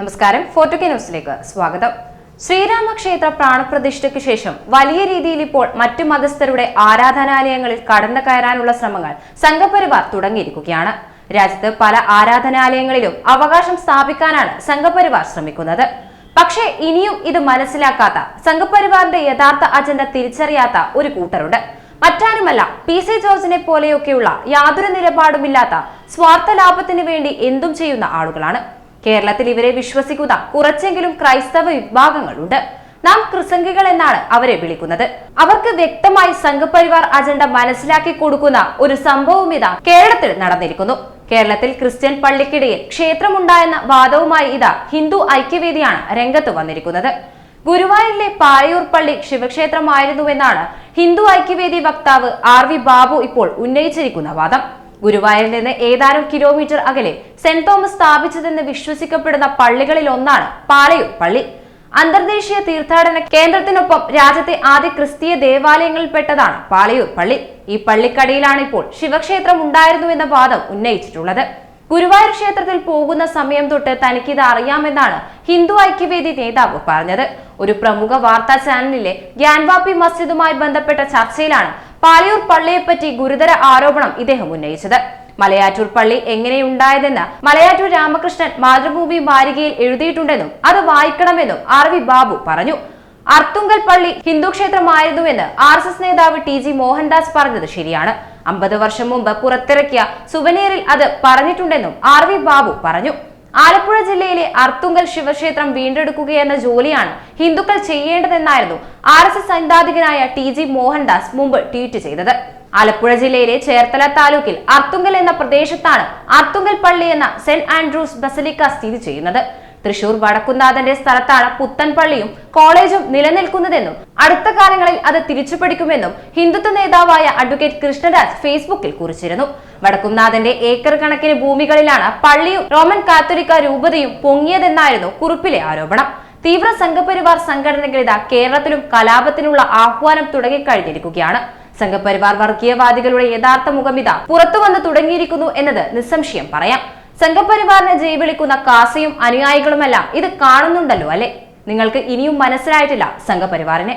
നമസ്കാരം. ഫോർട്ടുകെ ന്യൂസിലേക്ക് സ്വാഗതം. ശ്രീരാമക്ഷേത്ര പ്രാണപ്രതിഷ്ഠയ്ക്ക് ശേഷം വലിയ രീതിയിൽ ഇപ്പോൾ മറ്റു മതസ്ഥരുടെ ആരാധനാലയങ്ങളിൽ കടന്നു കയറാനുള്ള ശ്രമങ്ങൾ സംഘപരിവാർ തുടങ്ങിയിരിക്കുകയാണ്. രാജ്യത്ത് പല ആരാധനാലയങ്ങളിലും അവകാശം സ്ഥാപിക്കാനാണ് സംഘപരിവാർ ശ്രമിക്കുന്നത്. പക്ഷേ ഇനിയും ഇത് മനസ്സിലാക്കാത്ത സംഘപരിവാറിന്റെ യഥാർത്ഥ അജണ്ട തിരിച്ചറിയാത്ത ഒരു കൂട്ടരുണ്ട്. മറ്റാരുമല്ല പി സി ജോർജിനെ പോലെയൊക്കെയുള്ള യാതൊരു നിലപാടുമില്ലാത്ത സ്വാർത്ഥ ലാഭത്തിന് വേണ്ടി എന്തും ചെയ്യുന്ന ആളുകളാണ്. കേരളത്തിൽ ഇവരെ വിശ്വസിക്കുന്ന കുറച്ചെങ്കിലും ക്രൈസ്തവ വിഭാഗങ്ങളുണ്ട്. നാം ക്രിസംഗികൾ എന്നാണ് അവരെ വിളിക്കുന്നത്. അവർക്ക് വ്യക്തമായി സംഘപരിവാർ അജണ്ട മനസ്സിലാക്കി കൊടുക്കുന്ന ഒരു സംഭവം ഇതാ കേരളത്തിൽ നടന്നിരിക്കുന്നു. കേരളത്തിൽ ക്രിസ്ത്യൻ പള്ളിക്കിടയിൽ ക്ഷേത്രമുണ്ടായെന്ന വാദവുമായി ഇതാ ഹിന്ദു ഐക്യവേദിയാണ് രംഗത്ത് വന്നിരിക്കുന്നത്. ഗുരുവായൂരിലെ പാഴയൂർ പള്ളി ശിവക്ഷേത്രമായിരുന്നുവെന്നാണ് ഹിന്ദു ഐക്യവേദി വക്താവ് ആർ വി ബാബു ഇപ്പോൾ ഉന്നയിച്ചിരിക്കുന്ന വാദം. ഗുരുവായൂരിൽ നിന്ന് ഏതാനും കിലോമീറ്റർ അകലെ സെന്റ് തോമസ് സ്ഥാപിച്ചതെന്ന് വിശ്വസിക്കപ്പെടുന്ന പള്ളികളിൽ ഒന്നാണ് പാലയൂർ പള്ളി. അന്തർദേശീയ തീർത്ഥാടന കേന്ദ്രത്തിനൊപ്പം രാജ്യത്തെ ആദ്യ ക്രിസ്തീയ ദേവാലയങ്ങളിൽപ്പെട്ടതാണ് പാളയൂർ പള്ളി. ഈ പള്ളിക്കടിയിലാണ് ഇപ്പോൾ ശിവക്ഷേത്രം ഉണ്ടായിരുന്നു എന്ന വാദം ഉന്നയിച്ചിട്ടുള്ളത്. ഗുരുവായൂർ ക്ഷേത്രത്തിൽ പോകുന്ന സമയം തൊട്ട് തനിക്കിത് അറിയാമെന്നാണ് ഹിന്ദു ഐക്യവേദി നേതാവ് പറഞ്ഞത്. ഒരു പ്രമുഖ വാർത്താ ചാനലിലെ ഗ്യാൻവാപ്പി മസ്ജിദുമായി ബന്ധപ്പെട്ട ചർച്ചയിലാണ് പാലയൂർ പള്ളിയെപ്പറ്റി ഗുരുതര ആരോപണം ഇദ്ദേഹം ഉന്നയിച്ചത്. മലയാറ്റൂർ പള്ളി എങ്ങനെയുണ്ടായതെന്ന് മലയാറ്റൂർ രാമകൃഷ്ണൻ മാതൃഭൂമി വാരികയിൽ എഴുതിയിട്ടുണ്ടെന്നും അത് വായിക്കണമെന്നും ആർ വി ബാബു പറഞ്ഞു. അർത്തുങ്കൽ പള്ളി ഹിന്ദുക്ഷേത്രമായിരുന്നുവെന്ന് ആർ എസ് എസ് നേതാവ് ടി ജി മോഹൻദാസ് പറഞ്ഞത് ശരിയാണ്. അമ്പത് വർഷം മുമ്പ് പുറത്തിറക്കിയ സുവനീറിൽ അത് പറഞ്ഞിട്ടുണ്ടെന്നും ആർ വി ബാബു പറഞ്ഞു. ആലപ്പുഴ ജില്ലയിലെ അർത്തുങ്കൽ ശിവക്ഷേത്രം വീണ്ടെടുക്കുകയെന്ന ജോലിയാണ് ഹിന്ദുക്കൾ ചെയ്യേണ്ടതെന്നായിരുന്നു ആർ എസ് എസ് സൈദ്ധാന്തികനായ ടി ജി മോഹൻദാസ് മുമ്പ് ട്വീറ്റ് ചെയ്തത്. ആലപ്പുഴ ജില്ലയിലെ ചേർത്തല താലൂക്കിൽ അർത്തുങ്കൽ എന്ന പ്രദേശത്താണ് അർത്തുങ്കൽ പള്ളി എന്ന സെന്റ് ആൻഡ്രൂസ് ബസലിക്ക സ്ഥിതി ചെയ്യുന്നത്. തൃശൂർ വടക്കുന്നാഥന്റെ സ്ഥലത്താണ് പുത്തൻപള്ളിയും കോളേജും നിലനിൽക്കുന്നതെന്നും അടുത്ത കാലങ്ങളിൽ അത് തിരിച്ചുപിടിക്കുമെന്നും ഹിന്ദുത്വ നേതാവായ അഡ്വക്കേറ്റ് കൃഷ്ണരാജ് ഫേസ്ബുക്കിൽ കുറിച്ചിരുന്നു. വടക്കുംനാഥന്റെ ഏക്കർ കണക്കിന് ഭൂമികളിലാണ് പള്ളിയും റോമൻ കാത്തോലിക്ക രൂപതയും പൊങ്ങിയതെന്നായിരുന്നു കുറിപ്പിലെ ആരോപണം. തീവ്ര സംഘപരിവാർ സംഘടനകൾ ഇതാ കേരളത്തിലും കലാപത്തിനുള്ള ആഹ്വാനം തുടങ്ങിക്കഴിഞ്ഞിരിക്കുകയാണ്. സംഘപരിവാർ വർഗീയവാദികളുടെ യഥാർത്ഥ മുഖമിത പുറത്തു വന്ന് തുടങ്ങിയിരിക്കുന്നു എന്നത് നിസ്സംശയം പറയാം. സംഘപരിവാറിനെ ജയിവിളിക്കുന്ന കാസയും അനുയായികളുമെല്ലാം ഇത് കാണുന്നുണ്ടല്ലോ അല്ലെ? നിങ്ങൾക്ക് ഇനിയും മനസ്സിലായിട്ടില്ല സംഘപരിവാറിനെ.